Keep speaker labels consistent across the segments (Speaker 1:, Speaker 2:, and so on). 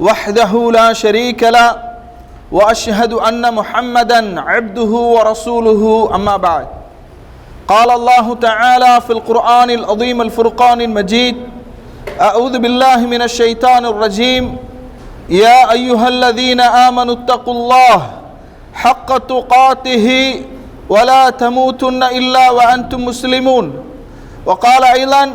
Speaker 1: وحده لا شريك له وأشهد أن محمدا عبده ورسوله أما بعد. قال الله تعالى في القرآن العظيم الفرقان المجيد أعوذ بالله من الشيطان الرجيم. يا أيها الذين آمنوا اتقوا الله حق تقاته ولا تموتن إلا وأنتم مسلمون. وقال أيضا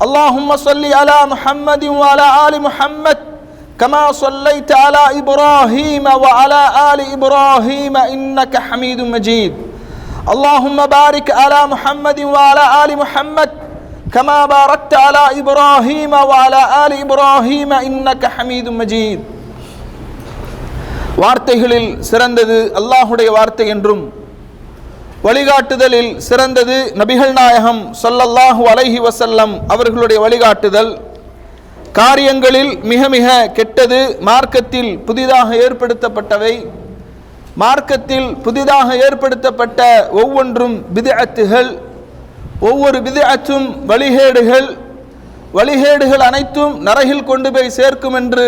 Speaker 1: اللهم صل على محمد وعلى آل محمد كما صليت على إبراهيم وعلى آل إبراهيم إنك حميد مجيد اللهم بارك على محمد وعلى آل محمد كما باركت على إبراهيم وعلى آل إبراهيم إنك حميد مجيد வார்த்தைகளில் சிறந்தது அல்லாஹுடைய வார்த்தை என்றும் வழிகாட்டுதலில் சிறந்தது நபிகள் நாயகம் சொல்லல்லாஹு அலைஹி வசல்லம் அவர்களுடைய வழிகாட்டுதல். காரியங்களில் மிக மிக கெட்டது மார்க்கத்தில் புதிதாக ஏற்படுத்தப்பட்டவை. மார்க்கத்தில் புதிதாக ஏற்படுத்தப்பட்ட ஒவ்வொன்றும் விதிஅத்துகள் ஒவ்வொரு விதஅத்தும் வழிகேடுகள் வழிகேடுகள் அனைத்தும் நரகில் கொண்டு போய் சேர்க்கும் என்று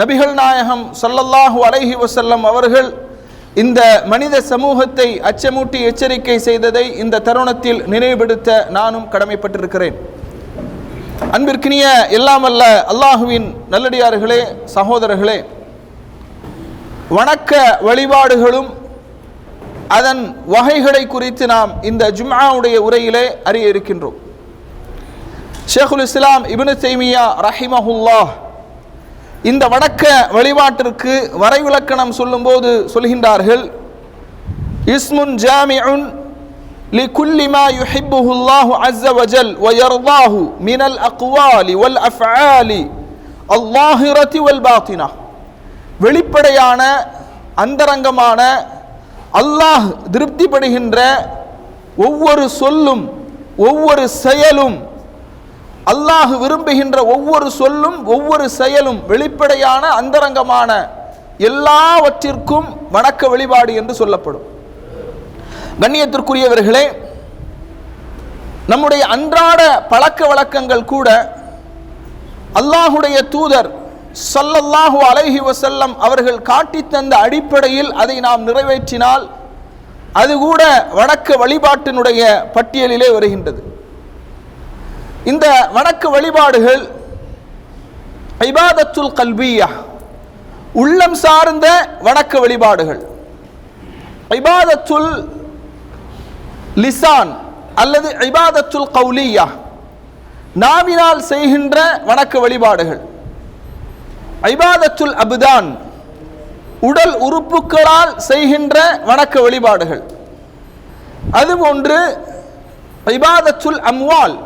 Speaker 1: நபிகள் நாயகம் சொல்லல்லாஹு அலைஹி வசல்லம் அவர்கள் இந்த மனித சமூகத்தை அச்சமூட்டி எச்சரிக்கை செய்ததை இந்த தருணத்தில் நினைவுபடுத்த நானும் கடமைப்பட்டிருக்கிறேன். அன்பிற்கினிய எல்லாமல்ல அல்லாஹுவின் நல்லடியார்களே சகோதரர்களே வணக்க வழிபாடுகளும் அதன் வகைகளை குறித்து நாம் இந்த ஜும்ஆவுடைய உரையிலே அறிய இருக்கின்றோம். ஷேகுல் இஸ்லாம் இபின் செய்மியா ரஹிமஹுல்லாஹ் இந்த வணக்க வழிபாட்டிற்கு வரைவிலக்கணம் சொல்லும்போது சொல்கின்றார்கள் இஸ்முன் ஜாமிஉன் لكل ما يحبه الله عز وجل ويرضاه من الأقوال والأفعال الظاهرة والباطنة வெளிப்படையான அந்தரங்கமான அல்லாஹ் திருப்திப்படுகின்ற ஒவ்வொரு சொல்லும் ஒவ்வொரு செயலும் அல்லாஹ் விரும்புகின்ற ஒவ்வொரு சொல்லும் ஒவ்வொரு செயலும் வெளிப்படையான அந்தரங்கமான எல்லாவற்றிற்கும் வணக்க வழிபாடு என்று சொல்லப்படும். கண்ணியத்திற்குரியவர்களே நம்முடைய அன்றாட பழக்க வழக்கங்கள் கூட அல்லாஹுடைய தூதர் சல்லல்லாஹு அலைஹி வசல்லம் அவர்கள் காட்டி தந்த அடிப்படையில் அதை நாம் நிறைவேற்றினால் அது கூட வணக்க வழிபாட்டினுடைய பட்டியலிலே வருகின்றது. இந்த வணக்கு வழிபாடுகள் ஐபாதத்துல் கல்வியா உள்ளம் சார்ந்த வணக்க வழிபாடுகள். ஐபாதத்துல் லிசான் அல்லது ஐபாதத்துல் கவுலியா நாவினால் செய்கின்ற வணக்க வழிபாடுகள். ஐபாதத்துல் அபுதான் உடல் உறுப்புகளால் செய்கின்ற வணக்க வழிபாடுகள். அதுபோன்று ஐபாதத்துல் அம்வால்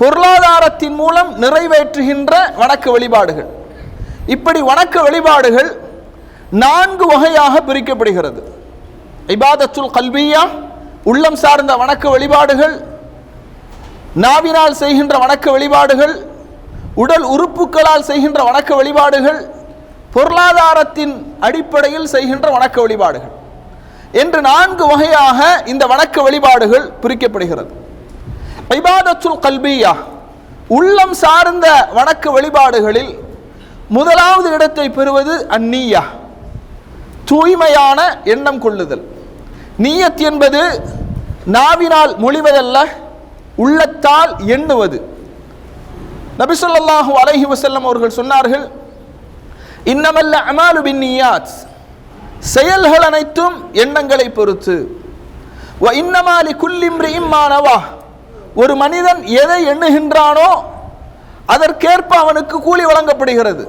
Speaker 1: பொருளாதாரத்தின் மூலம் நிறைவேற்றுகின்ற வணக்க வழிபாடுகள். இப்படி வணக்க வழிபாடுகள் நான்கு வகையாக பிரிக்கப்படுகிறது. இபாதத்துல் கல்வியா உள்ளம் சார்ந்த வணக்க வழிபாடுகள் நாவினால் செய்கின்ற வணக்க வழிபாடுகள் உடல் உறுப்புகளால் செய்கின்ற வணக்க வழிபாடுகள் பொருளாதாரத்தின் அடிப்படையில் செய்கின்ற வணக்க வழிபாடுகள். என்று நான்கு வகையாக இந்த வணக்க வழிபாடுகள் பிரிக்கப்படுகிறது. ஐபாதத்துல் கல்பியா உள்ளம் சார்ந்த வணக்க வழிபாடுகளில் முதலாவது இடத்தை பெறுவது அந்நியா தூய்மையான எண்ணம் கொள்ளுதல். நீயத் என்பது நாவினால் மொழிவதல்ல உள்ளத்தால் எண்ணுவது. நபி அலஹி வசல்லம் அவர்கள் சொன்னார்கள் இன்னமல்ல அமாலு பின் நியாத் செயல்கள் அனைத்தும் எண்ணங்களை பொறுத்து. வ இன்னமாலி குல்லிம்ரியும் மானவா ஒரு மனிதன் எதை எண்ணுகின்றானோ அதற்கேற்ப அவனுக்கு கூலி வழங்கப்படுகிறது.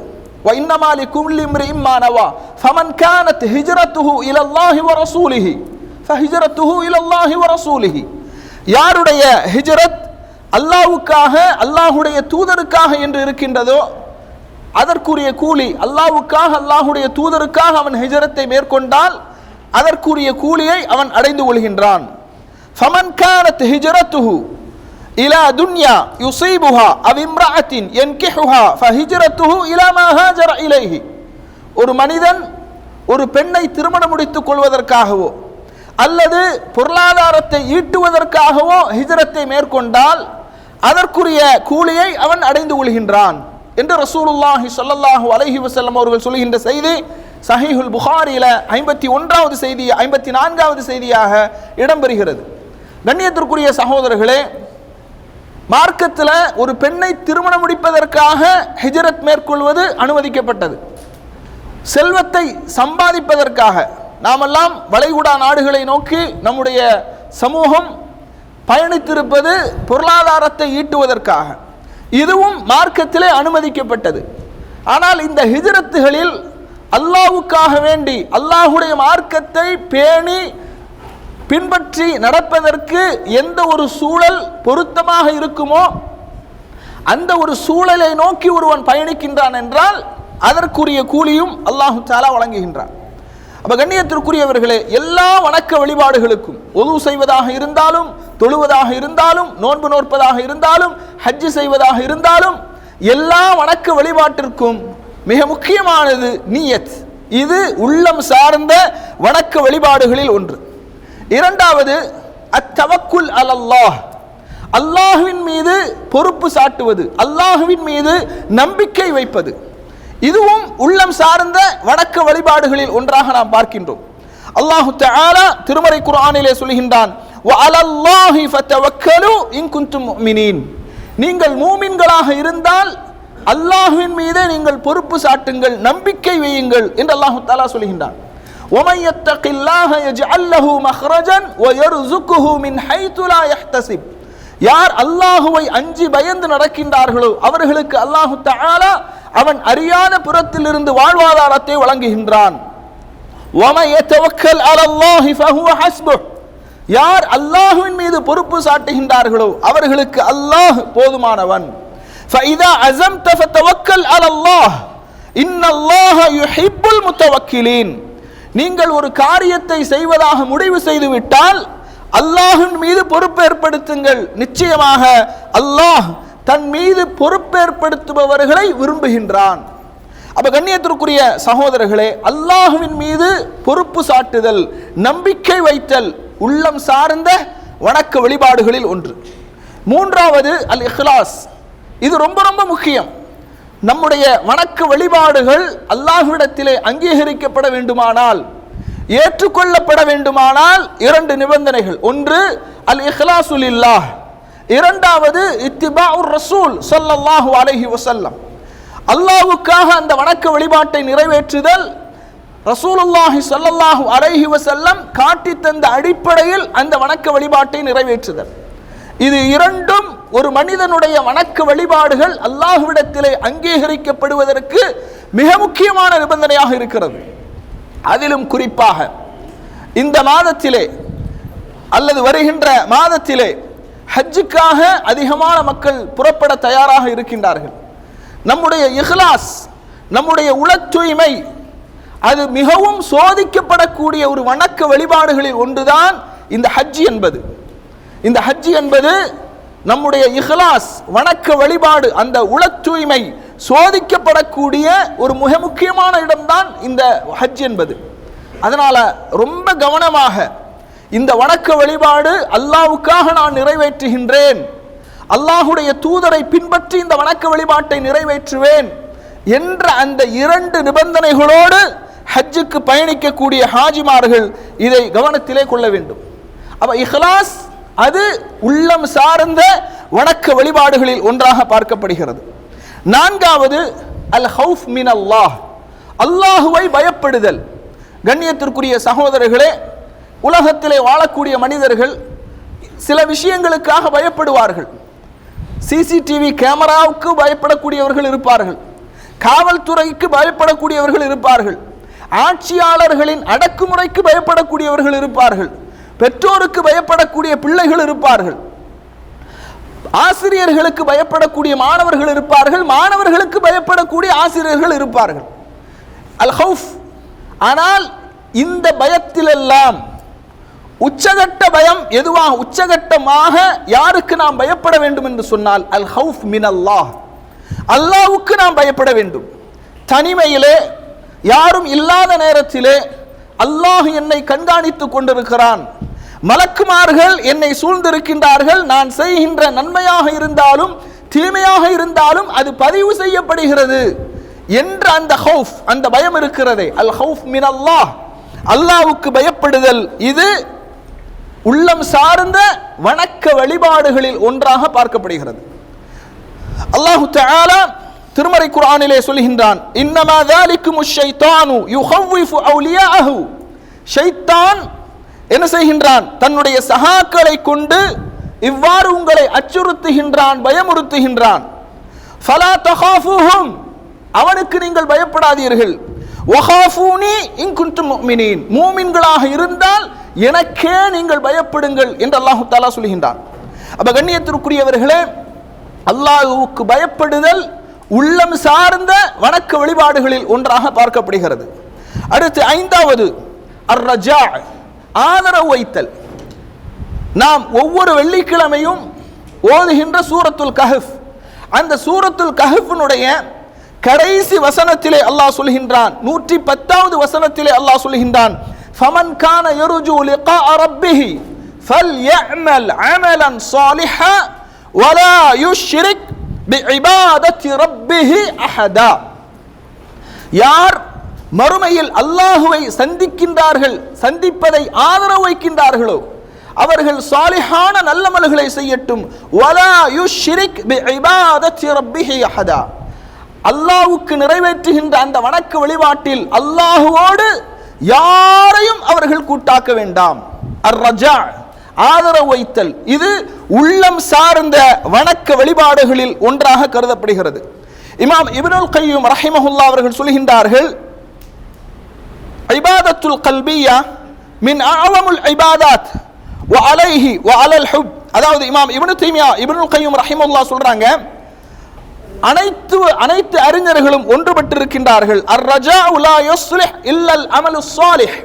Speaker 1: வைன்னமாலி இன்னமாலி மிரிம் மானவா ஃபமன் கானத் ஹிஜ்ரத்துஹு இலல்லாஹி வ ரசூலிஹி ஃபஹிஜ்ரத்துஹு இலல்லாஹி வ ரசூலிஹி யாருடைய ஹிஜ்ரத் அல்லாவுக்காக அல்லாஹுடைய தூதருக்காக என்று இருக்கின்றதோ அதற்குரிய கூலி அல்லாஹ்வுக்காக அல்லாஹுடைய தூதருக்காக அவன் ஹிஜரத்தை மேற்கொண்டால் அதற்குரிய கூலியை அவன் அடைந்து கொள்கின்றான். ஃபமன் கானத் ஹிஜரத்துஹு இலா துன்யா யுசீபுஹா அவ் இம்ரஅத்தின் யன்கிஹுஹா ஃபஹிஜரத்துஹு இலா மஹாஜர இலைஹி ஒரு மனிதன் ஒரு பெண்ணை திருமணம் முடித்துக் கொள்வதற்காகவோ அல்லது பொருளாதாரத்தை ஈட்டுவதற்காகவோ ஹிஜரத்தை மேற்கொண்டால் அதற்குரிய கூலியை அவன் அடைந்து கொள்கின்றான் என்று ரசூலுல்லாஹி சொல்லல்லாஹு அலஹி வசல்லம் அவர்கள் சொல்கின்ற செய்தி. சஹீஹுல் புகாரியில ஐம்பத்தி ஒன்றாவது செய்தி ஐம்பத்தி நான்காவது செய்தியாக இடம்பெறுகிறது. கண்ணியத்திற்குரிய சகோதரர்களே மார்க்கத்தில் ஒரு பெண்ணை திருமணம் முடிப்பதற்காக ஹிஜரத் மேற்கொள்வது அனுமதிக்கப்பட்டது. செல்வத்தை சம்பாதிப்பதற்காக. நாமெல்லாம் வளைகுடா நாடுகளை நோக்கி நம்முடைய சமூகம் பயணித்திருப்பது பொருளாதாரத்தை ஈட்டுவதற்காக. இதுவும் மார்க்கத்திலே அனுமதிக்கப்பட்டது. ஆனால் இந்த ஹிஜரத்துகளில் அல்லாஹ்வுக்காக வேண்டி அல்லாஹுடைய மார்க்கத்தை பேணி பின்பற்றி நடப்பதற்கு எந்த ஒரு சூழல் பொருத்தமாக இருக்குமோ அந்த ஒரு சூழலை நோக்கி ஒருவன் பயணிக்கின்றான் என்றால் அதற்குரிய கூலியும் அல்லாஹு தாலா வழங்குகின்றான். அப்ப கண்ணியத்திற்குரியவர்களே எல்லா வணக்க வழிபாடுகளுக்கும் ஒது செய்வதாக இருந்தாலும் தொழுவதாக இருந்தாலும் நோன்பு நோற்பதாக இருந்தாலும் ஹஜ்ஜு செய்வதாக இருந்தாலும் எல்லா வணக்க வழிபாட்டிற்கும் மிக முக்கியமானது நீயத். இது உள்ளம் சார்ந்த வணக்க வழிபாடுகளில் ஒன்று. இரண்டாவது அத்தவக்குல் அலல்லாஹ். அல்லாஹுவின் மீது பொறுப்பு சாட்டுவது அல்லாஹுவின் மீது நம்பிக்கை வைப்பது. இதுவும் உள்ளம் சார்ந்த வடக்கு வழிபாடுகளில் ஒன்றாக நாம் பார்க்கின்றோம். அல்லாஹு தஆலா திருமறை குர்ஆனிலே சொல்கின்றான் "வ அலல்லாஹி ஃபதவக்கலு இன் குன்தும் முஃமினீன்." நீங்கள் மூமின்களாக இருந்தால் அல்லாஹுவின் மீதே நீங்கள் பொறுப்பு சாட்டுங்கள் நம்பிக்கை வையுங்கள் என்று அல்லாஹு தஆலா சொல்கின்றான். وَمَن يَتَّقِ اللَّهَ يَجْعَل لَّهُ مَخْرَجًا وَيَرْزُقْهُ مِنْ حَيْثُ لَا يَحْتَسِبُ யார் அல்லாஹுவை அஞ்சி பயந்து நடக்கின்றார்களோ அவர்களுக்கு அல்லாஹு தஆலா அவன் அறியாத புறத்திலிருந்து வாழ்வாதாரத்தை வழங்குகின்றான் وَمَن يَتَوَكَّلْ عَلَى اللَّهِ فَهُوَ حَسْبُهُ யார் அல்லாஹ்வின் மீது பொறுப்பு சாட்டுகின்றார்களோ அவர்களுக்கு அல்லாஹ் போதுமானவன் فَإِذَا عَزَمْتَ فَتَوَكَّلْ عَلَى நீங்கள் ஒரு காரியத்தை செய்வதாக முடிவு செய்துவிட்டால் அல்லாஹின் மீது பொறுப்பேற்படுத்துங்கள் நிச்சயமாக அல்லாஹ் தன் மீது பொறுப்பேற்படுத்துபவர்களை விரும்புகின்றான். அப்ப கண்ணியத்திற்குரிய சகோதரர்களே அல்லாஹுவின் மீது பொறுப்பு சாட்டுதல் நம்பிக்கை வைத்தல் உள்ளம் சார்ந்த வணக்க வழிபாடுகளில் ஒன்று. மூன்றாவது அல் இஹ்லாஸ் இது ரொம்ப ரொம்ப முக்கியம். நம்முடைய வணக்க வழிபாடுகள் அல்லாஹ்விடத்திலே அங்கீகரிக்கப்பட வேண்டுமானால் ஏற்றுக்கொள்ளப்பட வேண்டுமானால் இரண்டு நிபந்தனைகள். ஒன்று அல் இஹ்லாசுலில்லாஹ் இரண்டாவது இத்திபா உர் ரசூல் ஸல்லல்லாஹு அலைஹி வசல்லம் அல்லாஹுக்காக அந்த வணக்க வழிபாட்டை நிறைவேற்றுதல் ரசூலுல்லாஹி ஸல்லல்லாஹு அலைஹி வசல்லம் காட்டி தந்த அடிப்படையில் அந்த வணக்க வழிபாட்டை நிறைவேற்றுதல். இது இரண்டும் ஒரு மனிதனுடைய வணக்க வழிபாடுகள் அல்லாஹ்விடத்திலே அங்கீகரிக்கப்படுவதற்கு மிக முக்கியமான நிபந்தனையாக இருக்கிறது. அதிலும் குறிப்பாக இந்த மாதத்திலே அல்லது வருகின்ற மாதத்திலே ஹஜ்ஜுக்காக அதிகமான மக்கள் புறப்பட தயாராக இருக்கின்றார்கள். நம்முடைய இஹ்லாஸ் நம்முடைய உள தூய்மை அது மிகவும் சோதிக்கப்படக்கூடிய ஒரு வணக்க வழிபாடுகளில் ஒன்றுதான் இந்த ஹஜ் என்பது. இந்த ஹஜ் என்பது நம்முடைய இஹ்லாஸ் வணக்க வழிபாடு அந்த உள தூய்மை சோதிக்கப்படக்கூடிய ஒரு மிக முக்கியமான இடம்தான் இந்த ஹஜ் என்பது. அதனால் ரொம்ப கவனமாக இந்த வணக்க வழிபாடு அல்லாவுக்காக நான் நிறைவேற்றுகின்றேன். அல்லாஹுடைய தூதரை பின்பற்றி இந்த வணக்க வழிபாட்டை நிறைவேற்றுவேன் என்ற அந்த இரண்டு நிபந்தனைகளோடு ஹஜ்ஜுக்கு பயணிக்கக்கூடிய ஹாஜிமார்கள் இதை கவனத்திலே கொள்ள வேண்டும். அப்போ இஹ்லாஸ் அது உள்ளம் சார்ந்த வணக்க வழிபாடுகளில் ஒன்றாக பார்க்கப்படுகிறது. நான்காவது அல் ஹவுஃப் மின் அல்லாஹ் அல்லாஹுவை பயப்படுதல். கண்ணியத்திற்குரிய சகோதரர்களே உலகத்திலே வாழக்கூடிய மனிதர்கள் சில விஷயங்களுக்காக பயப்படுவார்கள். சிசிடிவி கேமராவுக்கு பயப்படக்கூடியவர்கள் இருப்பார்கள். காவல்துறைக்கு பயப்படக்கூடியவர்கள் இருப்பார்கள். ஆட்சியாளர்களின் அடக்குமுறைக்கு பயப்படக்கூடியவர்கள் இருப்பார்கள். பெற்றோருக்கு பயப்படக்கூடிய பிள்ளைகள் இருப்பார்கள். ஆசிரியர்களுக்கு பயப்படக்கூடிய மாணவர்கள் இருப்பார்கள். மாணவர்களுக்கு பயப்படக்கூடிய ஆசிரியர்கள் இருப்பார்கள். அல் ஹவுஃப். ஆனால் இந்த பயத்திலெல்லாம் உச்சகட்ட பயம் எதுவாக உச்சகட்டமாக யாருக்கு நாம் பயப்பட வேண்டும் என்று சொன்னால் அல் ஹவுஃப் மின் அல்லாஹ் அல்லாவுக்கு நாம் பயப்பட வேண்டும். தனிமையிலே யாரும் இல்லாத நேரத்திலே அல்லாஹ் என்னை கண்காணித்துக் கொண்டிருக்கிறான். மலக்குமார்கள் என்னை சூழ்ந்திருக்கின்றார்கள். நான் செய்கின்ற நன்மையாக இருந்தாலும் தீமையாக இருந்தாலும் அது பதிவு செய்யப்படுகிறது என்ற அந்த ஹவுஃப் அந்த பயம் இருக்கிறதே. அல் ஹவுஃப் மின் அல்லாஹ் அல்லாவுக்கு பயப்படுதல். இது உள்ளம் சார்ந்த வணக்க வழிபாடுகளில் ஒன்றாக பார்க்கப்படுகிறது. அல்லாஹு தாலா திருமறை குரானிலே சொல்கின்றான் இன்னமா தாலிக்கும் ஷைத்தானு யுஹவ்விஃபு அவுலியாஹு ஷைத்தான் என்ன செய்கின்றான்? தன்னுடைய சகாக்களை கொண்டு இவ்வாறு உங்களை அச்சுறுத்துகின்றான் பயமுறுத்துகின்றான். ஃபலா அவனுக்கு நீங்கள் பயப்படாதீர்கள். ஒஹாஃபூனி இங்குன்ட்டு மூமின்களாக இருந்தால் எனக்கே நீங்கள் பயப்படுங்கள் என்று அல்லாஹு தாலா சொல்கின்றான். அப்ப கண்ணியத்திற்குரியவர்களே அல்லாஹுவுக்கு பயப்படுதல் உள்ளம் சார்ந்த வணக்க வழிபாடுகளில் ஒன்றாக பார்க்கப்படுகிறது. அடுத்து ஐந்தாவது அர் ரஜா ஆதரவு வைத்தல். நாம் ஒவ்வொரு வெள்ளிக்கிழமையும் ஓதுகின்ற சூரத்துல் கஹஃப். அந்த சூரத்துல் கஹஃபினுடைய கடைசி வசனத்திலே அல்லாஹ் சொல்கின்றான். நூற்றி பத்தாவது வசனத்திலே அல்லாஹ் சொல்கின்றான். ஃபமன் கான யருஜு லிகா ரப்பிஹி ஃபல் யஅமல் அமலன் சாலிஹா வலா யுஷ்ரிக் பிஇபாதத்தி ரப்பிஹி அஹதா. யார் மறுமையில் அல்லாஹுவை சந்திக்கின்றார்கள் சந்திப்பதை ஆதரவு வைக்கின்றார்களோ? அவர்கள் சாலிஹான நல்லமல்களை செய்யட்டும். வலா யுஷ்ரிக் பிஇபாதத்தி ரப்பிஹி அஹதா. அல்லாஹுக்கு நிறைவேற்றுகின்ற அந்த வணக்க வழிபாட்டில் அல்லாஹுவோடு யாரையும் அவர்கள் கூட்டாக்க வேண்டாம். அர் ரஜா ஆதரவு வைத்தல். இது உள்ளம் சார்ந்த வணக்க வழிபாடுகளில் ஒன்றாக கருதப்படுகிறது. இமாம் இப்னுல் கையும் ரஹிமஹுல்லா அவர்கள் சொல்கின்றார்கள் ஐபாதத்துல் கல்பியா மின் அஅலமுல் இபாதாத் வ அலைஹி வ அலல் ஹுப் அதாவது இமாம் இப்னு தீமியா இப்னுல் கையும் ரஹிமுல்லா சொல்றாங்க அனைத்து அனைத்து அறிஞர்களும் ஒன்றுபட்டிருக்கின்றார்கள். அர் ரஜா உலா யுஸ்லிஹ் இல்லல் அமலு சாலிஹ்.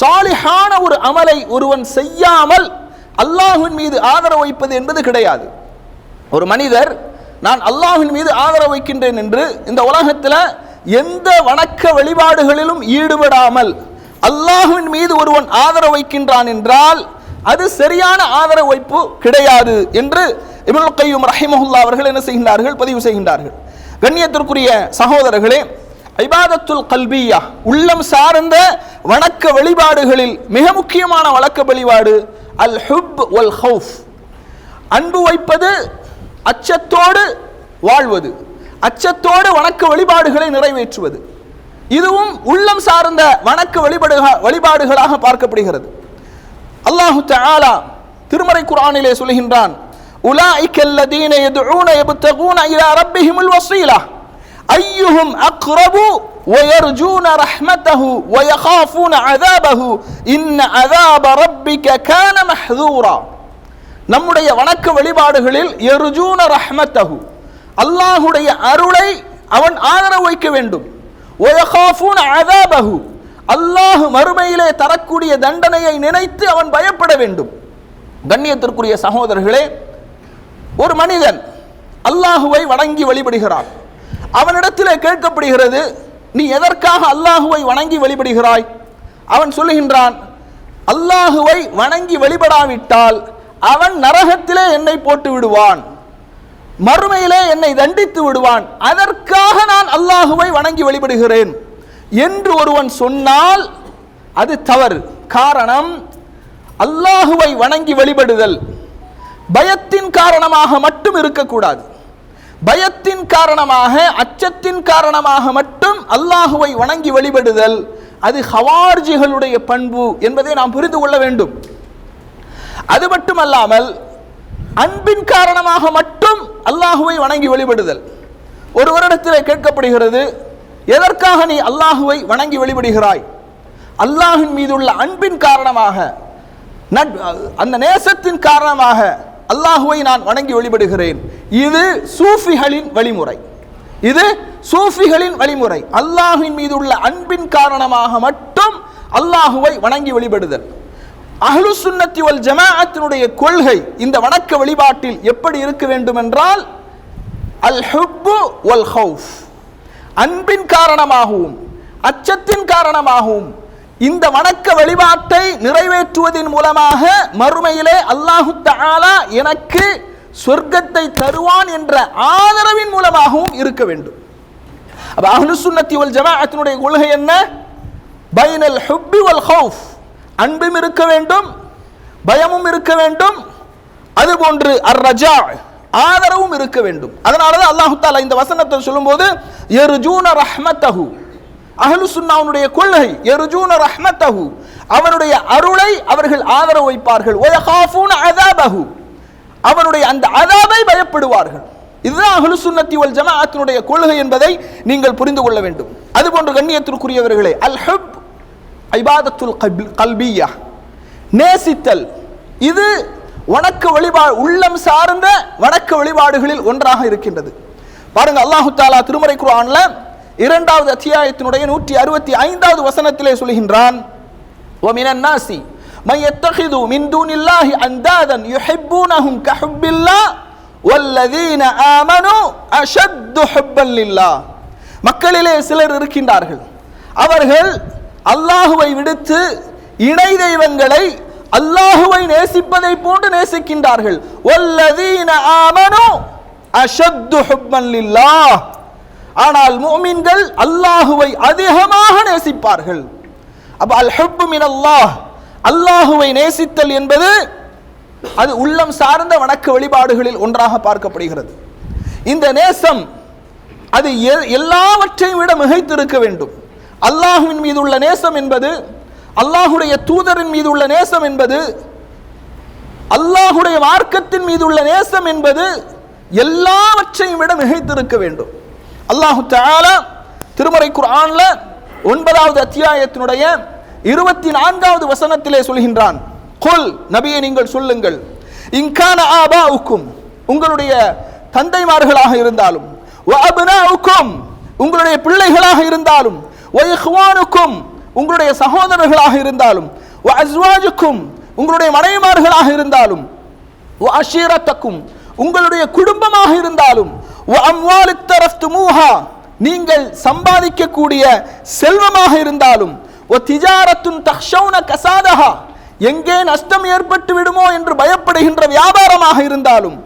Speaker 1: சாலிஹான ஒரு அமலை ஒருவன் செய்யாமல் அல்லாஹின் மீது ஆதரவு வைப்பது என்பது கிடையாது. ஒரு மனிதர் நான் அல்லாஹின் மீது ஆதரவு வைக்கின்றேன் என்று இந்த உலகத்தில் எந்த வணக்க வழிபாடுகளிலும் ஈடுபடாமல் அல்லாஹுவின் மீது ஒருவன் ஆதரவு வைக்கின்றான் என்றால் அது சரியான ஆதரவு வைப்பு கிடையாது என்று இப்னுல் கையும் ரஹிமஹுல்லா அவர்கள் என்ன செய்கின்றார்கள்? பதிவு செய்கின்றார்கள். கண்ணியத்திற்குரிய சகோதரர்களே ஐபாதத்துல் கல்பியா உள்ளம் சார்ந்த வணக்க வழிபாடுகளில் மிக முக்கியமான வழக்க வழிபாடு அல் ஹுப் வல் ஹவுஃப். அன்பு வைப்பது அச்சத்தோடு வாழ்வது. அச்சத்தோடு வணக்க வழிபாடுகளை நிறைவேற்றுவது இதுவும் உள்ளம் சார்ந்த வணக்க வழிபாடு வழிபாடுகளாக பார்க்கப்படுகிறது அல்லாஹு தஆலா திருமறை குர்ஆனிலே சொல்கின்றான் உலாயிக்க அல்லதீன யதுஊன யப்தகூன இலா ரப்பிஹிமுல் வஸீலா ஐயுஹும் அக்ரபு ويرجون رحمته ويخافون عذابه إن عذاب ربك كان محذورا நம்முடைய வணக்க வழிபாடுகளில் எருஜூன ரஹ்மத்தஹு அல்லாஹுடைய அருளை அவன் ஆதரவு வைக்க வேண்டும். ஒயகாஃபூன அதாபஹு. அல்லாஹ் மறுமையிலே தரக்கூடிய தண்டனையை நினைத்து அவன் பயப்பட வேண்டும். கண்ணியத்திற்குரிய சகோதரர்களே ஒரு மனிதன் அல்லாஹுவை வணங்கி வழிபடுகிறான். அவனிடத்திலே கேட்கப்படுகிறது நீ எதற்காக அல்லாஹுவை வணங்கி வழிபடுகிறாய்? அவன் சொல்லுகின்றான் அல்லாஹுவை வணங்கி வழிபடாவிட்டால் அவன் நரகத்திலே என்னை போட்டு விடுவான் மறுமையிலே என்னை தண்டித்து விடுவான். அதற்காக நான் அல்லாஹுவை வணங்கி வழிபடுகிறேன். என்று ஒருவன் சொன்னால் அது தவறு. காரணம் அல்லாஹுவை வணங்கி வழிபடுதல். பயத்தின் காரணமாக மட்டும் இருக்கக்கூடாது. பயத்தின் காரணமாக அச்சத்தின் காரணமாக மட்டும் அல்லாஹுவை வணங்கி வழிபடுதல். அது ஹவார்ஜிகளுடைய பண்பு என்பதை நாம் புரிந்து கொள்ள வேண்டும். அது மட்டுமல்லாமல் அன்பின் காரணமாக மட்டும் அல்லாஹுவை வணங்கி வழிபடுதல். ஒரு வருடத்தில் கேட்கப்படுகிறது எதற்காக நீ அல்லாஹுவை வணங்கி வழிபடுகிறாய்? அல்லாஹின் மீதுள்ள அன்பின் காரணமாக அந்த நேசத்தின் காரணமாக அல்லாஹுவை நான் வணங்கி வழிபடுகிறேன். இது சூஃபிகளின் வழிமுறை. இது சூஃபிகளின் வழிமுறை. அல்லாஹின் மீதுள்ள அன்பின் காரணமாக மட்டும் அல்லாஹுவை வணங்கி வழிபடுதல். அஹ்லு சுன்னத்தி வல் ஜமாஅத்தினுடைய கொள்கை இந்த வணக்க வழிபாட்டில் எப்படி இருக்க வேண்டும் என்றால் அல் ஹுப்பு வல் ஹவுஃப் அன்பின் காரணமாகவும் அச்சத்தின் காரணமாகவும் இந்த வணக்க வழிபாட்டை நிறைவேற்றுவதன் மூலமாக மறுமையிலே அல்லாஹு தாலா எனக்கு சொர்க்கத்தை தருவான் என்ற ஆதரவின் மூலமாகவும் இருக்க வேண்டும். அப்போ அஹ்லு சுன்னத்தி வல் ஜமாஅத்தினுடைய கொள்கை என்ன? பைனல் ஹுப்பி வல் ஹவுஃப் அன்பும் இருக்க வேண்டும் பயமும் இருக்க வேண்டும். அதுபோன்று அர் ரஜா ஆதரவும் இருக்க வேண்டும். அதனால தான் அல்லாஹு தாலா இந்த வசனத்தை சொல்லும்போது எருஜூன ரஹ்மத்தஹு. அஹ்லு சுன்னாவுடைய கொள்கை எருஜூன ரஹ்மத்தஹு. அவனுடைய அருளை அவர்கள் ஆதரவு வைப்பார்கள். ஒயகாஃபூன அதாபஹு. அவனுடைய அந்த அதாபை பயப்படுவார்கள். இதுதான் அஹ்லு சுன்னத்தி வல் ஜமாஅத்தினுடைய கொள்கை என்பதை நீங்கள் புரிந்து கொள்ள வேண்டும். அதுபோன்று கண்ணியத்திற்குரியவர்களே அல் ஹப் ஐபாதத்துல் கல்பி- கல்பியா நேசித்தல் இது வணக்க வழிபா உள்ளம் சார்ந்த வணக்க வழிபாடுகளில் ஒன்றாக இருக்கின்றது பாருங்க அல்லாஹு தாலா திருமறை குர்ஆன்ல இரண்டாவது அத்தியாயத்தினுடைய நூற்றி அறுபத்தி ஐந்தாவது வசனத்திலே சொல்கின்றான் ومن الناس من يتخذ من دون الله أندادا يحبونهم كحب الله والذين آمنوا أشد حبا لله மக்களிலே சிலர் இருக்கின்றார்கள் அவர்கள் அல்லாஹுவை விடுத்து இணை தெய்வங்களை அல்லாஹுவை நேசிப்பதை போன்று நேசிக்கின்றார்கள். அஷத்து ஆனால் மூமின்கள் அல்லாஹுவை அதிகமாக நேசிப்பார்கள். அப்ப அல் ஹுப்பு மின் அல்லாஹ் அல்லாஹுவை நேசித்தல் என்பது அது உள்ளம் சார்ந்த வணக்க வழிபாடுகளில் ஒன்றாக பார்க்கப்படுகிறது. இந்த நேசம் அது எ- எல்லாவற்றையும் விட மிகைத்திருக்க வேண்டும். அல்லாஹுவின் மீது உள்ள நேசம் என்பது அல்லாஹுடைய தூதரின் மீது உள்ள நேசம் என்பது அல்லாஹுடைய மார்க்கத்தின் மீது உள்ள நேசம் என்பது எல்லாவற்றையும் விட மிகைத்திருக்க வேண்டும். அல்லாஹு திருமறை குர்ஆன்ல ஒன்பதாவது அத்தியாயத்தினுடைய இருபத்தி நான்காவது வசனத்திலே சொல்கின்றான். கொல் நபியை நீங்கள் சொல்லுங்கள். இங்கான ஆபா உக்கும் உங்களுடைய தந்தைமார்களாக இருந்தாலும் உங்களுடைய பிள்ளைகளாக இருந்தாலும் வ உங்களுடைய சகோதரர்களாக இருந்தாலும் அஸ்வாஜுக்கும் உங்களுடைய மனைவிமார்களாக இருந்தாலும் அஷீரத்தக்கும் உங்களுடைய குடும்பமாக இருந்தாலும் நீங்கள் சம்பாதிக்கக்கூடிய செல்வமாக இருந்தாலும் எங்கே நஷ்டம் ஏற்பட்டு விடுமோ என்று பயப்படுகின்ற வியாபாரமாக இருந்தாலும்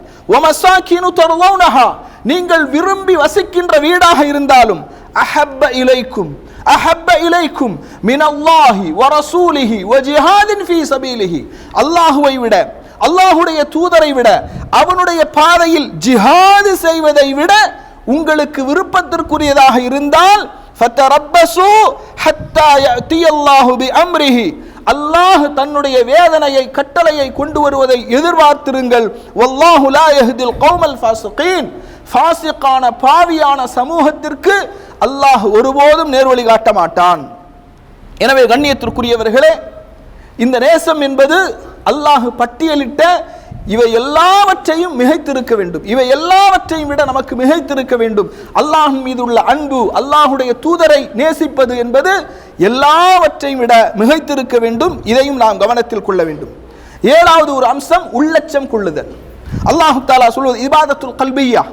Speaker 1: நீங்கள் விரும்பி வசிக்கின்ற வீடாக இருந்தாலும் அஹப்ப இலைக்கும் அஹப்ப இலைக்கும் மினல்லாஹி வரசூலிஹி ஒ ஜிஹாதின் ஃபீ சபீலிஹி அல்லாஹுவை விட அல்லாஹுடைய தூதரை விட அவனுடைய பாதையில் ஜிஹாது செய்வதை விட உங்களுக்கு விருப்பத்திற்குரியதாக இருந்தால் ஃபத்தரப்பசு ஹத்தா யஅதி அல்லாஹு பிஅம்ரிஹி அல்லாஹ் தன்னுடைய வேதனையை கட்டளையை கொண்டு வருவதை எதிர்பார்த்திருங்கள் வல்லாஹு லா யஹ்தில் கௌமல் ஃபாசிகீன் ஃபாசிக்கான பாவியான சமூகத்திற்கு அல்லாஹ் ஒருபோதும் நேர்வழி காட்ட மாட்டான். எனவே கண்ணியத்திற்குரியவர்களே இந்த நேசம் என்பது அல்லாஹ் பட்டியலிட்ட இவை எல்லாவற்றையும் மிகைத்திருக்க வேண்டும். இவை எல்லாவற்றையும் விட நமக்கு மிகைத்திருக்க வேண்டும். அல்லாஹின் மீது உள்ள அன்பு அல்லாஹுடைய தூதரை நேசிப்பது என்பது எல்லாவற்றையும் விட மிகைத்திருக்க வேண்டும். இதையும் நாம் கவனத்தில் கொள்ள வேண்டும். ஏழாவது ஒரு அம்சம் உள்ளச்சம் கொள்ளுதல். அல்லாஹு தாலா சொல்வது இபாதத்துல் கல்பியா.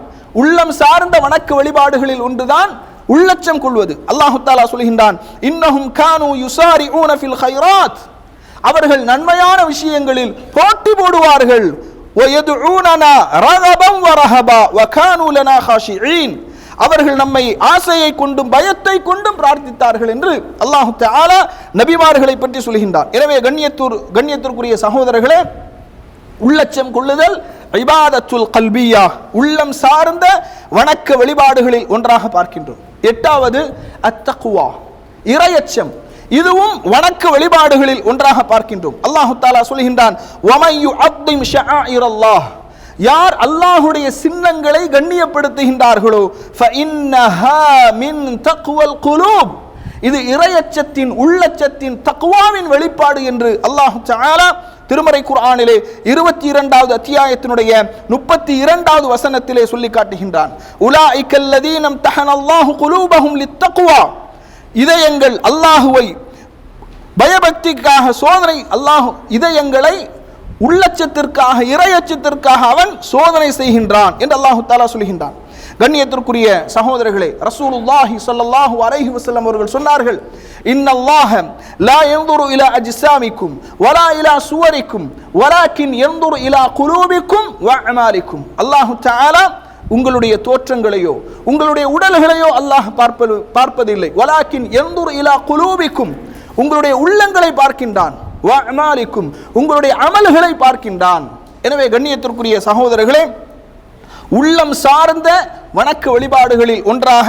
Speaker 1: உள்ளம் சார்ந்த வணக்க வழிபாடுகளில் ஒன்றுதான் உள்ளச்சம் கொள்வது. அல்லாஹு தாலா சொல்கின்றான் இன்னஹும் கானு யுசாரி ஊனஃபில் ஹைராத் அவர்கள் நன்மையான விஷயங்களில் போட்டி போடுவார்கள். ஒயது அவர்கள் நம்மை ஆசையை கொண்டும் பயத்தை கொண்டும் பிரார்த்தித்தார்கள் என்று அல்லாஹு தாலா நபிமார்களை பற்றி சொல்கின்றார் எனவே கண்ணியத்தூர் கண்ணியத்திற்குரிய சகோதரர்களே உள்ளச்சம் கொள்ளுதல் இபாதத்துல் கல்பியா உள்ளம் சார்ந்த வணக்க வழிபாடுகளில் ஒன்றாக பார்க்கின்றோம். எட்டாவது அத்தக்குவா இரையச்சம். இதுவும் வணக்க வழிபாடுகளில் ஒன்றாக பார்க்கின்றோம். அல்லாஹு தாலா சொல்கின்றான் வமையு யார் அல்லாஹுடைய சின்னங்களை கண்ணியப்படுத்துகின்றார்களோ இது இரையச்சத்தின் உள்ளச்சத்தின் தக்குவாவின் வெளிப்பாடு என்று அல்லாஹு திருமறை குர்ஆனிலே இருபத்தி இரண்டாவது அத்தியாயத்தினுடைய முப்பத்தி இரண்டாவது வசனத்திலே சொல்லி காட்டுகின்றான். உலாஇக்கல்லதீனம் தஹனல்லாஹு குலூபஹும் லித்தக்வா. இதயங்கள் அல்லாஹுவை பயபக்திக்காக சோதனை அல்லாஹு இதயங்களை உள்ளச்சத்திற்காக இரையச்சத்திற்காக அவன் சோதனை செய்கின்றான் என்று அல்லாஹு தாலா சொல்கின்றான். கண்ணியத்திற்குரிய சகோதரர்களே ரசூலுல்லாஹி ஸல்லல்லாஹு அலைஹி வஸல்லம் அவர்கள் சொன்னார்கள் இன்னல்லாஹ லா யன்துரு இலா அஜ்ஸாமிக்கும் வலா இலா சுவரிக்கும் வலாக்கின் யன்துரு இலா குலூபிக்கும் வ அமாலிக்கும். அல்லாஹ் தஆலா உங்களுடைய தோற்றங்களையோ உங்களுடைய உடல்களையோ அல்லாஹ் பார்ப்பது பார்ப்பதில்லை. வலாக்கின் எந்தூர் இலா குலூபிக்கும் உங்களுடைய உள்ளங்களை பார்க்கின்றான். வ உங்களுடைய அமல்களை பார்க்கின்றான். எனவே கண்ணியத்திற்குரிய சகோதரர்களே உள்ளம் சார்ந்த வணக்க வழிபாடுகளில் ஒன்றாக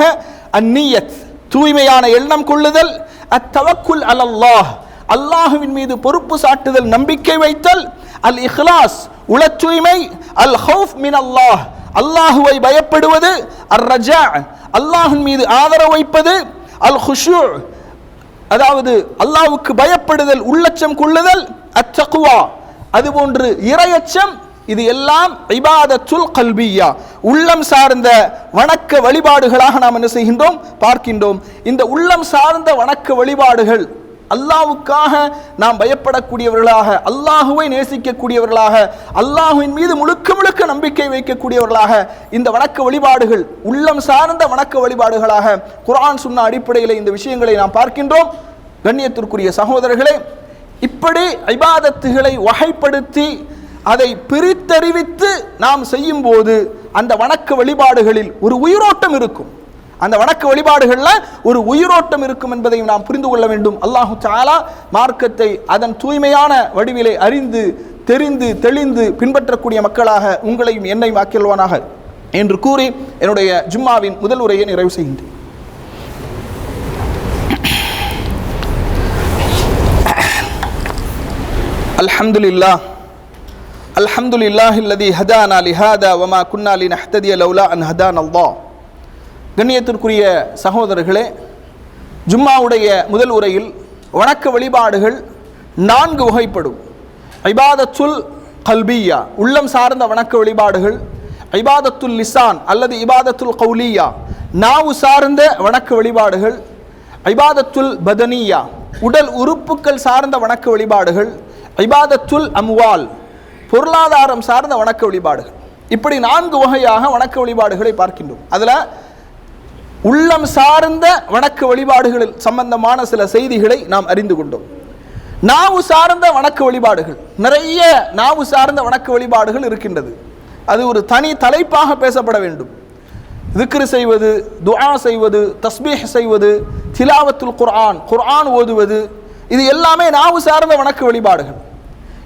Speaker 1: அந்நியத் தூய்மையான எண்ணம் கொள்ளுதல் அத்தவக்குல் அலல்லாஹ் அல்லாஹுவின் மீது பொறுப்பு சாட்டுதல் நம்பிக்கை வைத்தல் அல் இஹ்லாஸ் உள தூய்மை அல் ஹவுஃப் மின் அல்லாஹ் அல்லாஹுவை பயப்படுவது அர் ரஜா அல்லாஹின் மீது ஆதரவு வைப்பது அல் ஹுஷு அதாவது அல்லாஹுக்கு பயப்படுதல் உள்ளச்சம் கொள்ளுதல் அச்சகுவா அதுபோன்று இரையச்சம் இது எல்லாம் இபாதத்துல் கல்வியா உள்ளம் சார்ந்த வணக்க வழிபாடுகளாக நாம் என்ன செய்கின்றோம்? பார்க்கின்றோம். இந்த உள்ளம் சார்ந்த வணக்க வழிபாடுகள் அல்லாவுக்காக நாம் பயப்படக்கூடியவர்களாக அல்லாஹுவை நேசிக்கக்கூடியவர்களாக அல்லாஹுவின் மீது முழுக்க முழுக்க நம்பிக்கை வைக்கக்கூடியவர்களாக இந்த வணக்க வழிபாடுகள் உள்ளம் சார்ந்த வணக்க வழிபாடுகளாக குரான் சொன்ன அடிப்படையில் இந்த விஷயங்களை நாம் பார்க்கின்றோம். கண்ணியத்திற்குரிய சகோதரர்களே இப்படி ஐபாதத்துகளை வகைப்படுத்தி அதை பிரித்தறிவித்து நாம் செய்யும்போது அந்த வணக்க வழிபாடுகளில் ஒரு உயிரோட்டம் இருக்கும். அந்த வணக்க வழிபாடுகளில் ஒரு உயிரோட்டம் இருக்கும் என்பதையும் நாம் புரிந்து கொள்ள வேண்டும். அல்லாஹு சாலா மார்க்கத்தை அதன் தூய்மையான வடிவிலை அறிந்து தெரிந்து தெளிந்து பின்பற்றக்கூடிய மக்களாக உங்களையும் என்னை ஆக்கியல்வானாக என்று கூறி என்னுடைய ஜும்மாவின் முதல் உரையை நிறைவு செய்கின்றேன். அல்ஹம்துலில்லா الحمد لله الذي هدانا لهذا وما كنا لنهتدي لولا أن هدانا الله கண்ணியத்திற்குரிய சகோதரர்களே ஜும்மாவுடைய முதல் உரையில் வணக்க வழிபாடுகள் நான்கு வகைப்படும். ஐபாதத்துல் கல்பியா உள்ளம் சார்ந்த வணக்க வழிபாடுகள். ஐபாதத்துல் லிசான் அல்லது இபாதத்துல் கௌலியா நாவு சார்ந்த வணக்க வழிபாடுகள். ஐபாதத்துல் பதனியா உடல் உறுப்புக்கள் சார்ந்த வணக்க வழிபாடுகள். ஐபாதத்துல் அம்வால் பொருளாதாரம் சார்ந்த வணக்க வழிபாடுகள். இப்படி நான்கு வகையாக வணக்க வழிபாடுகளை பார்க்கின்றோம். அதில் உள்ளம் சார்ந்த வணக்க வழிபாடுகளில் சம்பந்தமான சில செய்திகளை நாம் அறிந்து கொண்டோம். நாவு சார்ந்த வணக்க வழிபாடுகள். நிறைய நாவு சார்ந்த வணக்க வழிபாடுகள் இருக்கின்றது. அது ஒரு தனி தலைப்பாக பேசப்பட வேண்டும். திக்ரு செய்வது துஆ செய்வது தஸ்பீஹ் செய்வது திலாவத்துல் குர்ஆன் குர்ஆன் ஓதுவது இது எல்லாமே நாவு சார்ந்த வணக்க வழிபாடுகள்.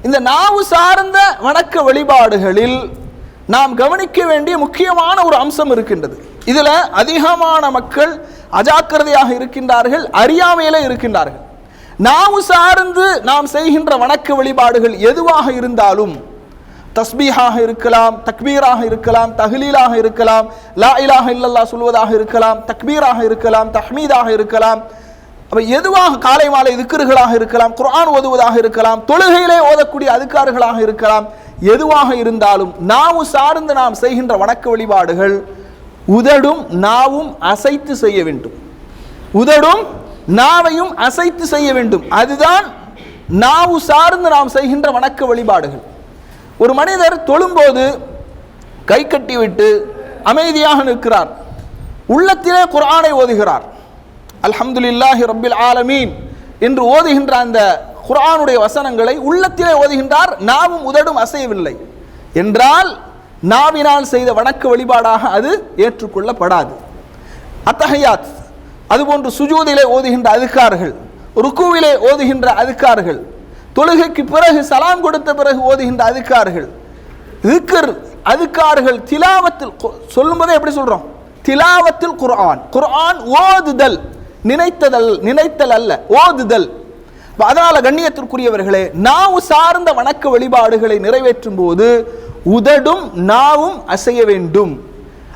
Speaker 1: இந்த நாவு சார்ந்த வணக்க வழிபாடுகளில் நாம் கவனிக்க வேண்டிய முக்கியமான ஒரு அம்சம் இருக்கின்றது. இதில் அதிகமான மக்கள் அஜாக்கிரதையாக இருக்கின்றார்கள் அறியாமையில இருக்கின்றார்கள். நாவு சார்ந்து நாம் செய்கின்ற வணக்க வழிபாடுகள் எதுவாக இருந்தாலும் தஸ்பீஹாக இருக்கலாம் தக்பீராக இருக்கலாம் தஹ்லீலாக இருக்கலாம் லா இலாஹ இல்லல்லா சொல்வதாக இருக்கலாம் தக்பீராக இருக்கலாம் தஹ்மீதாக இருக்கலாம் அப்போ எதுவாக காலை மாலை திக்ருகளாக இருக்கலாம் குரான் ஓதுவதாக இருக்கலாம் தொழுகையிலே ஓதக்கூடிய அதுக்காறுகளாக இருக்கலாம் எதுவாக இருந்தாலும் நாவு சார்ந்து நாம் செய்கின்ற வணக்க வழிபாடுகள் உதடும் நாவும் அசைத்து செய்ய வேண்டும். உதடும் நாவையும் அசைத்து செய்ய வேண்டும். அதுதான் நாவு சார்ந்து நாம் செய்கின்ற வணக்க வழிபாடுகள். ஒரு மனிதர் தொழும்போது கை கட்டிவிட்டு அமைதியாக நிற்கிறார். உள்ளத்திலே குரானை ஓதுகிறார். அல்ஹம்துலில்லாஹி ரபில் ஆலமீன் என்று ஓதுகின்ற அந்த குர்ஆனுடைய வசனங்களை உள்ளத்திலே ஓதுகின்றார். நாவும் உதடும் அசையவில்லை. என்றால் நாவினால் செய்த வணக்க வழிபாடாக அது ஏற்றுக்கொள்ளப்படாது. அத்தஹையாத் அதுபோன்று சுஜூதிலே ஓதுகின்ற அதுக்கார்கள் ருக்குவிலே ஓதுகின்ற அதுக்கார்கள் தொழுகைக்கு பிறகு சலாம் கொடுத்த பிறகு ஓதுகின்ற அதுக்கார்கள் திக்ர் அதுக்கார்கள் திலாவத்தில் சொல்லும்போதே எப்படி சொல்கிறோம் திலாவத்தில் குர்ஆன் குர்ஆன் ஓதுதல். நினைத்ததல் நினைத்தல் அல்ல ஓதுதல். அதனால் அதனால கண்ணியத்திற்குரியவர்களே நாவு சார்ந்த வணக்க வழிபாடுகளை நிறைவேற்றும் போது உதடும் நாவும் அசைய வேண்டும்.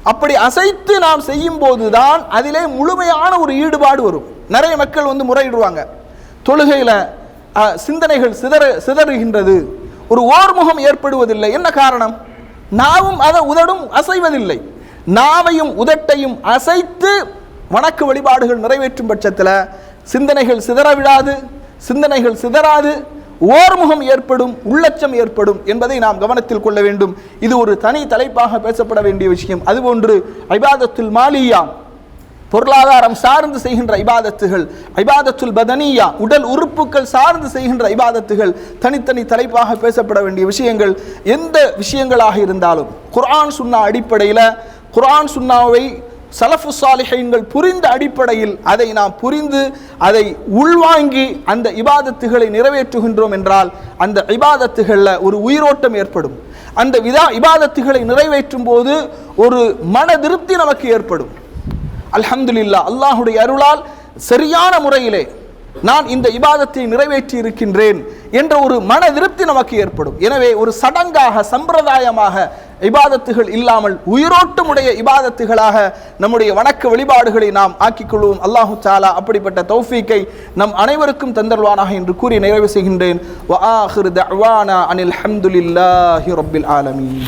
Speaker 1: அப்படி அசைத்து நாம் செய்யும் போதுதான் அதிலே முழுமையான ஒரு ஈடுபாடு வரும். நிறைய மக்கள் வந்து முறையிடுவாங்க. தொழுகையில் சிந்தனைகள் சிதற சிதறுகின்றது. ஒரு ஓர்முகம் ஏற்படுவதில்லை. என்ன காரணம்? நாவும் அதை உதடும் அசைவதில்லை. நாவையும் உதட்டையும் அசைத்து வணக்க வழிபாடுகள் நிறைவேற்றும் பட்சத்தில் சிந்தனைகள் சிதற விடாது சிந்தனைகள் சிதறாது ஓர்முகம் ஏற்படும் உள்ளச்சம் ஏற்படும் என்பதை நாம் கவனத்தில் கொள்ள வேண்டும். இது ஒரு தனி தலைப்பாக பேசப்பட வேண்டிய விஷயம். அதுபோன்று ஐபாதத்துல் மாலியா பொருளாதாரம் சார்ந்து செய்கின்ற ஐபாதத்துகள் ஐபாதத்துல் பதனியா உடல் உறுப்புகள் சார்ந்து செய்கின்ற ஐபாதத்துகள் தனித்தனி தலைப்பாக பேசப்பட வேண்டிய விஷயங்கள் எந்த விஷயங்களாக இருந்தாலும் குரான் சுன்னா அடிப்படையில் குரான் சுன்னாவை சலஃபு சாலிஹைன்கள் புரிந்த அடிப்படையில் அதை நாம் புரிந்து அதை உள்வாங்கி அந்த இபாதத்துகளை நிறைவேற்றுகின்றோம் என்றால் அந்த இபாதத்துகளில் ஒரு உயிரோட்டம் ஏற்படும். அந்த விதா இபாதத்துகளை நிறைவேற்றும் போது ஒரு மன திருப்தி நமக்கு ஏற்படும். அல்ஹம்துலில்லா அல்லாஹுடைய அருளால் சரியான முறையிலே நான் இந்த இபாதத்தை நிறைவேற்றி இருக்கின்றேன் என்ற ஒரு மன திருப்தி நமக்கு ஏற்படும். எனவே ஒரு சடங்காக சம்பிரதாயமாக இபாதத்துகள் இல்லாமல் உயிரோட்டமுடைய இபாதத்துகளாக நம்முடைய வணக்க வழிபாடுகளை நாம் ஆக்கிக் கொள்வோம். அல்லாஹு சாலா அப்படிப்பட்ட தௌஃபீக்கை நம் அனைவருக்கும் தந்தருவானாக என்று கூறி நிறைவு செய்கின்றேன். அனில் ஹம்துலில்லாஹி ரப்பில் ஆலமீன்.